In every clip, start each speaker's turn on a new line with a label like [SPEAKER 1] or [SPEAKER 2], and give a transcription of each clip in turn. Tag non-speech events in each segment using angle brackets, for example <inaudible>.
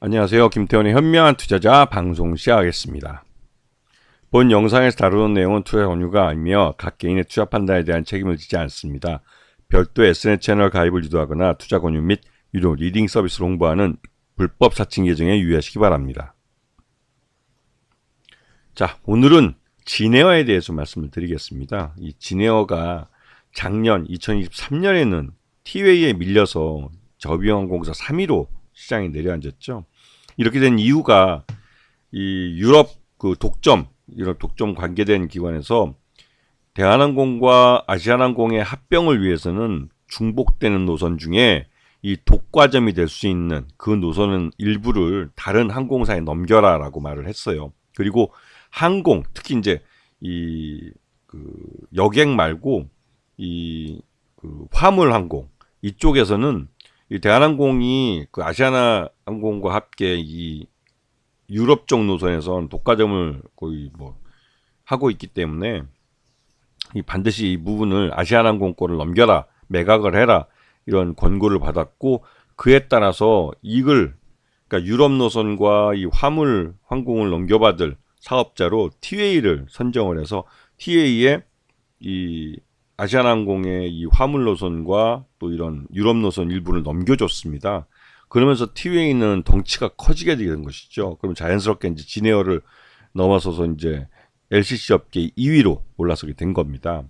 [SPEAKER 1] 안녕하세요. 김태원의 현명한 투자자 방송 시작하겠습니다. 본 영상에서 다루는 내용은 투자 권유가 아니며 각 개인의 투자 판단에 대한 책임을 지지 않습니다. 별도 SNS 채널 가입을 유도하거나 투자 권유 및 유료 리딩 서비스를 홍보하는 불법 사칭 계정에 유의하시기 바랍니다. 자, 오늘은 진에어에 대해서 말씀을 드리겠습니다. 이 진에어가 작년 2023년에는 티웨이에 밀려서 저비용항공사 3위로 시장에 내려앉았죠. 이렇게 된 이유가 이 유럽 그 독점 유럽 독점 관계된 기관에서 대한항공과 아시아항공의 합병을 위해서는 중복되는 노선 중에 이 독과점이 될 수 있는 그 노선은 일부를 다른 항공사에 넘겨라라고 말을 했어요. 그리고 항공 특히 이제 이 그 여객 말고 이 그 화물 항공 이쪽에서는 이 대한항공이 그 아시아나 항공과 함께 이 유럽 쪽 노선에선 독과점을 거의 뭐 하고 있기 때문에 이 반드시 이 부분을 아시아나항공 거를 넘겨라 매각을 해라 이런 권고를 받았고 그에 따라서 이걸 그러니까 유럽 노선과 이 화물 항공을 넘겨받을 사업자로 티웨이를 선정을 해서 티웨이에 이 아시아나항공의 이 화물 노선과 또 이런 유럽 노선 일부를 넘겨줬습니다. 그러면서 티웨이는 덩치가 커지게 되는 것이죠. 그럼 자연스럽게 이제 진에어를 넘어서서 이제 LCC 업계 2위로 올라서게 된 겁니다.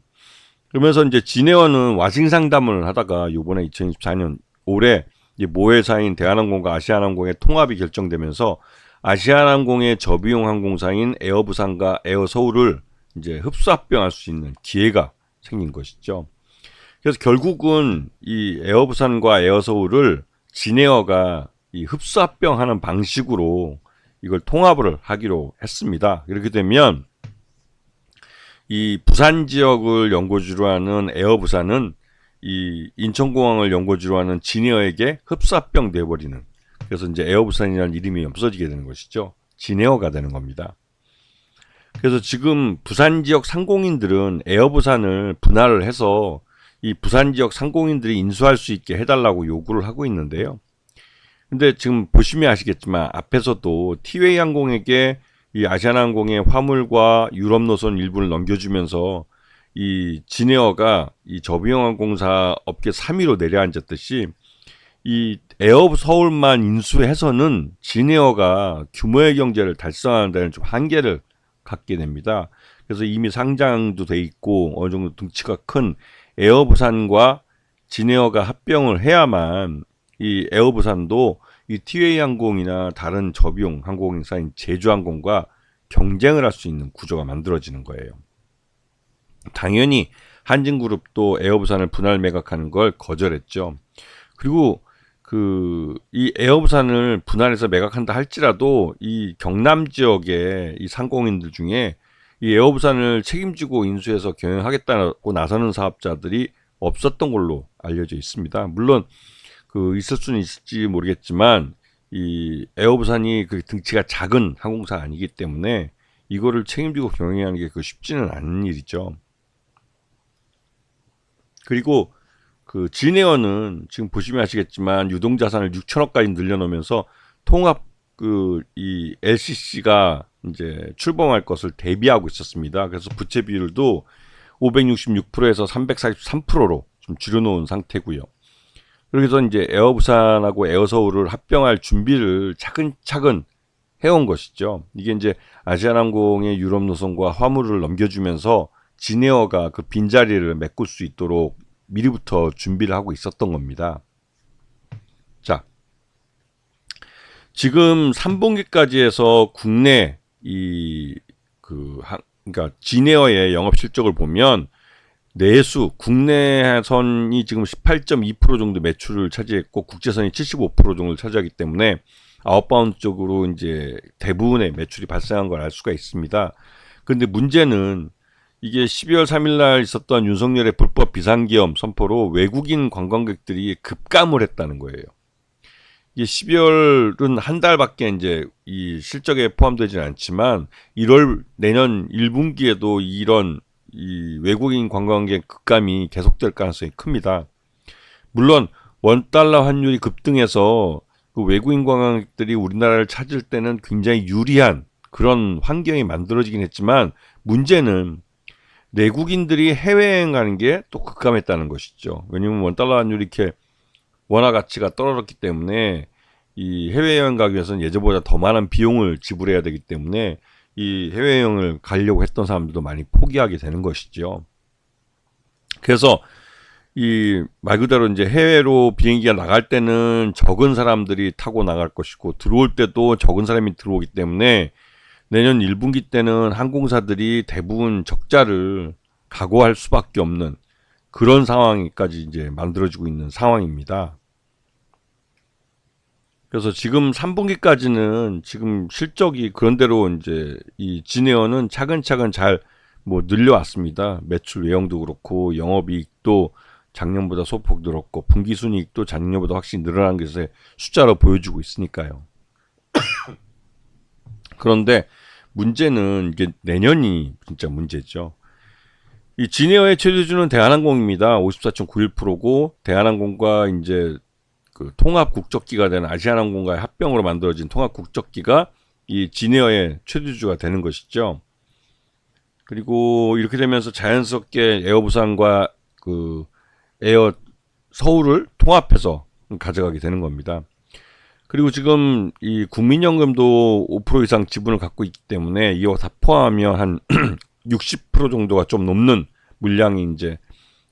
[SPEAKER 1] 그러면서 이제 진에어는 와싱 상담을 하다가 요번에 2024년 올해 모회사인 대한항공과 아시아나항공의 통합이 결정되면서 아시아나항공의 저비용 항공사인 에어부산과 에어서울을 이제 흡수 합병할 수 있는 기회가 생긴 것이죠. 그래서 결국은 이 에어 부산과 에어 서울을 진에어가 이 흡수 합병하는 방식으로 이걸 통합을 하기로 했습니다. 이렇게 되면 이 부산 지역을 연고지로 하는 에어 부산은 이 인천공항을 연고지로 하는 진에어에게 흡수합병 돼 버리는 그래서 이제 에어 부산이라는 이름이 없어지게 되는 것이죠. 진에어가 되는 겁니다. 그래서 지금 부산 지역 상공인들은 에어부산을 분할을 해서 이 부산 지역 상공인들이 인수할 수 있게 해달라고 요구를 하고 있는데요. 근데 지금 보시면 아시겠지만 앞에서도 티웨이 항공에게 이 아시아나항공의 화물과 유럽 노선 일부를 넘겨주면서 이 진에어가 이 저비용항공사 업계 3위로 내려앉았듯이 이 에어 서울만 인수해서는 진에어가 규모의 경제를 달성하는 데는 좀 한계를 갖게 됩니다. 그래서 이미 상장도 돼 있고 어느 정도 등치가 큰 에어부산과 진에어가 합병을 해야만 이 에어부산도 이 티웨이 항공이나 다른 저비용 항공사인 제주항공과 경쟁을 할 수 있는 구조가 만들어지는 거예요. 당연히 한진그룹도 에어부산을 분할 매각하는 걸 거절했죠. 그리고 그이 에어부산을 분할해서 매각한다 할지라도 이 경남 지역의 이 상공인들 중에 이 에어부산을 책임지고 인수해서 경영하겠다고 나서는 사업자들이 없었던 걸로 알려져 있습니다. 물론 그 있을 수는 있을지 모르겠지만 이 에어부산이 그 등치가 작은 항공사 아니기 때문에 이거를 책임지고 경영하는 게 그 쉽지는 않은 일이죠. 그리고 그 진에어는 지금 보시면 아시겠지만 유동 자산을 6천억까지 늘려놓으면서 통합 그 이 LCC가 이제 출범할 것을 대비하고 있었습니다. 그래서 부채 비율도 566%에서 343%로 좀 줄여놓은 상태고요. 그래서 이제 에어 부산하고 에어 서울을 합병할 준비를 차근차근 해온 것이죠. 이게 이제 아시아항공의 유럽 노선과 화물을 넘겨주면서 진에어가 그 빈자리를 메꿀 수 있도록 미리부터 준비를 하고 있었던 겁니다. 자, 지금 3분기까지 해서 국내 이 그 그러니까 진에어의 영업 실적을 보면 내수 국내선이 지금 18.2% 정도 매출을 차지했고 국제선이 75% 정도를 차지하기 때문에 아웃바운드 쪽으로 이제 대부분의 매출이 발생한 걸 알 수가 있습니다. 그런데 문제는 이게 12월 3일 날 있었던 윤석열의 불법 비상기업 선포로 외국인 관광객들이 급감을 했다는 거예요. 이게 12월은 한 달밖에 이제 이 실적에 포함되지는 않지만 1월 내년 1분기에도 이런 이 외국인 관광객 급감이 계속될 가능성이 큽니다. 물론 원 달러 환율이 급등해서 그 외국인 관광객들이 우리나라를 찾을 때는 굉장히 유리한 그런 환경이 만들어지긴 했지만 문제는 내국인들이 해외여행 가는 게 또 급감했다는 것이죠. 왜냐하면 원달러 환율이 이렇게 원화 가치가 떨어졌기 때문에 이 해외여행 가기 위해서는 예전보다 더 많은 비용을 지불해야 되기 때문에 이 해외여행을 가려고 했던 사람들도 많이 포기하게 되는 것이죠. 그래서 이 말 그대로 이제 해외로 비행기가 나갈 때는 적은 사람들이 타고 나갈 것이고 들어올 때도 적은 사람이 들어오기 때문에 내년 1분기 때는 항공사들이 대부분 적자를 각오할 수밖에 없는 그런 상황까지 이제 만들어지고 있는 상황입니다. 그래서 지금 3분기까지는 지금 실적이 그런대로 이제 이 진에어는 차근차근 잘 뭐 늘려왔습니다. 매출 외형도 그렇고 영업이익도 작년보다 소폭 늘었고 분기순이익도 작년보다 확실히 늘어난 것의 숫자로 보여주고 있으니까요. <coughs> 그런데 문제는 이게 내년이 진짜 문제죠. 이 진에어의 최대주는 대한항공입니다. 54.91%고 대한항공과 이제 그 통합 국적기가 되는 아시아나항공과의 합병으로 만들어진 통합 국적기가 이 진에어의 최대주가 되는 것이죠. 그리고 이렇게 되면서 자연스럽게 에어 부산과 그 에어 서울을 통합해서 가져가게 되는 겁니다. 그리고 지금 이 국민연금도 5% 이상 지분을 갖고 있기 때문에 이거 다 포함하면 한 <clears throat> 60% 정도가 좀 넘는 물량이 이제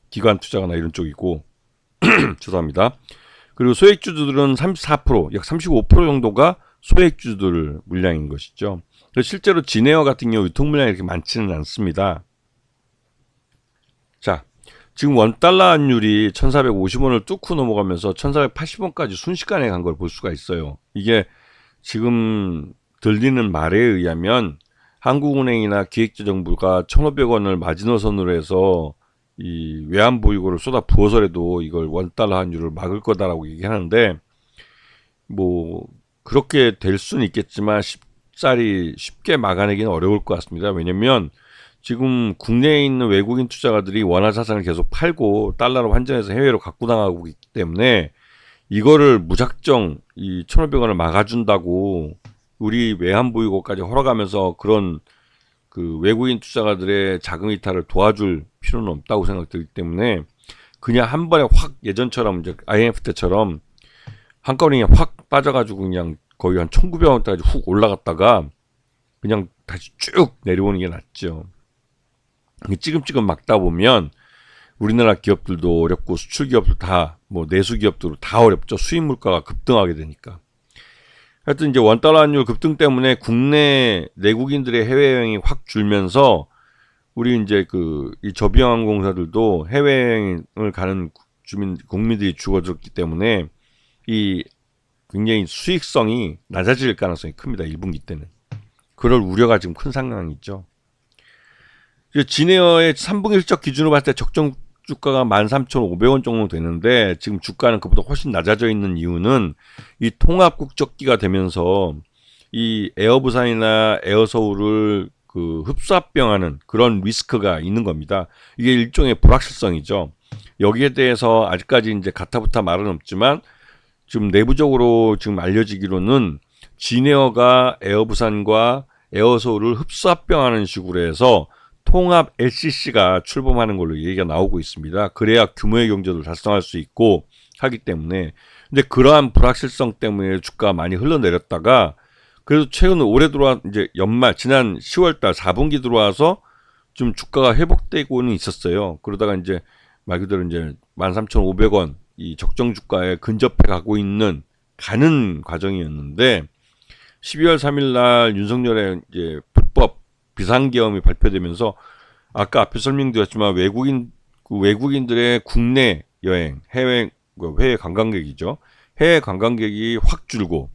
[SPEAKER 1] 기관 투자가나 이런 쪽이고 <clears throat> 죄송합니다. 그리고 소액주주들은 34%, 약 35% 정도가 소액주주들 물량인 것이죠. 실제로 진에어 같은 경우 유통 물량이 이렇게 많지는 않습니다. 자, 지금 원달러 환율이 1450원을 뚫고 넘어가면서 1480원까지 순식간에 간 걸 볼 수가 있어요. 이게 지금 들리는 말에 의하면 한국은행이나 기획재정부가 1,500원을 마지노선으로 해서 이 외환 보유고를 쏟아 부어서라도 이걸 원달러 환율을 막을 거다라고 얘기하는데 뭐 그렇게 될 수는 있겠지만 쉽사리 쉽게 막아내기는 어려울 것 같습니다. 왜냐면 지금 국내에 있는 외국인 투자가들이 원화 자산을 계속 팔고 달러로 환전해서 해외로 갖고 나가고 있기 때문에 이거를 무작정 이 1,500원을 막아준다고 우리 외환 보유고까지 허락하면서 그런 그 외국인 투자가들의 자금 이탈을 도와줄 필요는 없다고 생각되기 때문에 그냥 한 번에 확 예전처럼 이제 IMF 때처럼 한꺼번에 확 빠져가지고 그냥 거의 한 1,900원까지 훅 올라갔다가 그냥 다시 쭉 내려오는 게 낫죠. 찌금찌금 막다 보면 우리나라 기업들도 어렵고 수출 기업도 다 뭐 내수 기업도 다 어렵죠. 수입 물가가 급등하게 되니까. 하여튼 이제 원달러 환율 급등 때문에 국내 내국인들의 해외 여행이 확 줄면서 우리 이제 그 이 저비용 항공사들도 해외 여행을 가는 주민 국민들이 죽어졌기 때문에 이 굉장히 수익성이 낮아질 가능성이 큽니다. 1분기 때는. 그럴 우려가 지금 큰 상황이죠. 진에어의 3분기 실적 기준으로 봤을 때 적정 주가가 13,500원 정도 되는데 지금 주가는 그보다 훨씬 낮아져 있는 이유는 이 통합 국적기가 되면서 이 에어부산이나 에어서울을 그 흡수합병하는 그런 리스크가 있는 겁니다. 이게 일종의 불확실성이죠. 여기에 대해서 아직까지 이제 가타부타 말은 없지만 지금 내부적으로 지금 알려지기로는 진에어가 에어부산과 에어서울을 흡수합병하는 식으로 해서 통합 LCC가 출범하는 걸로 얘기가 나오고 있습니다. 그래야 규모의 경제도 달성할 수 있고 하기 때문에 근데 그러한 불확실성 때문에 주가가 많이 흘러내렸다가 그래도 최근 올해 들어와 이제 연말 지난 10월달 4분기 들어와서 좀 주가가 회복되고는 있었어요. 그러다가 이제 말 그대로 이제 13,500원 이 적정 주가에 근접해 가고 있는 가는 과정이었는데 12월 3일 날 윤석열의 이제 비상계엄이 발표되면서 아까 앞에 설명드렸지만 외국인 그 외국인들의 국내 여행 해외 그 해외 관광객이죠 해외 관광객이 확 줄고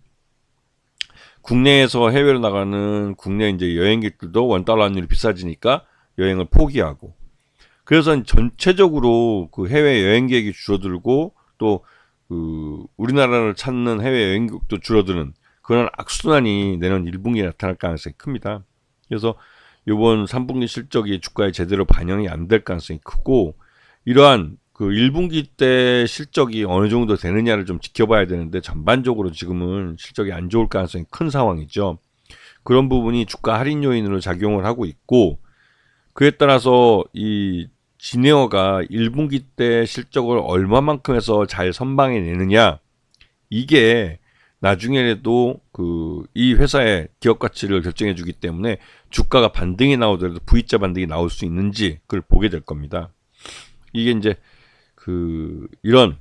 [SPEAKER 1] 국내에서 해외로 나가는 국내 이제 여행객들도 원 달러 환율이 비싸지니까 여행을 포기하고 그래서 전체적으로 그 해외 여행객이 줄어들고 또 그 우리나라를 찾는 해외 여행객도 줄어드는 그런 악순환이 내년 1분기에 나타날 가능성이 큽니다. 그래서 이번 3분기 실적이 주가에 제대로 반영이 안 될 가능성이 크고 이러한 그 1분기 때 실적이 어느 정도 되느냐를 좀 지켜봐야 되는데 전반적으로 지금은 실적이 안 좋을 가능성이 큰 상황이죠. 그런 부분이 주가 할인 요인으로 작용을 하고 있고 그에 따라서 이 진에어가 1분기 때 실적을 얼마만큼 해서 잘 선방해 내느냐 이게 나중에라도 그 이 회사의 기업 가치를 결정해 주기 때문에 주가가 반등이 나오더라도 V자 반등이 나올 수 있는지 그걸 보게 될 겁니다. 이게 이제 그 이런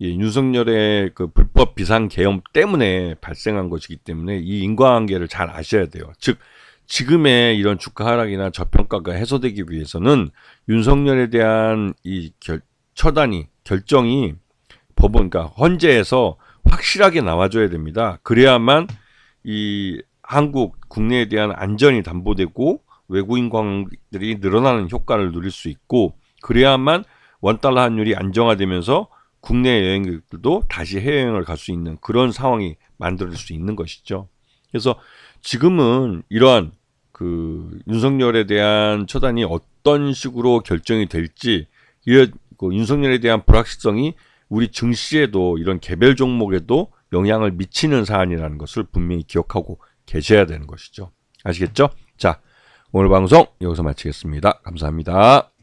[SPEAKER 1] 예, 윤석열의 그 불법 비상 계엄 때문에 발생한 것이기 때문에 이 인과관계를 잘 아셔야 돼요. 즉 지금의 이런 주가 하락이나 저평가가 해소되기 위해서는 윤석열에 대한 이 결, 처단이 결정이 법원 그러니까 헌재에서 확실하게 나와줘야 됩니다. 그래야만 이 한국 국내에 대한 안전이 담보되고 외국인 관들이 늘어나는 효과를 누릴 수 있고 그래야만 원달러 환율이 안정화되면서 국내 여행객들도 다시 해외여행을 갈 수 있는 그런 상황이 만들어질 수 있는 것이죠. 그래서 지금은 이러한 그 윤석열에 대한 처단이 어떤 식으로 결정이 될지 이그 윤석열에 대한 불확실성이 우리 증시에도 이런 개별 종목에도 영향을 미치는 사안이라는 것을 분명히 기억하고 계셔야 되는 것이죠. 아시겠죠? 자, 오늘 방송 여기서 마치겠습니다. 감사합니다.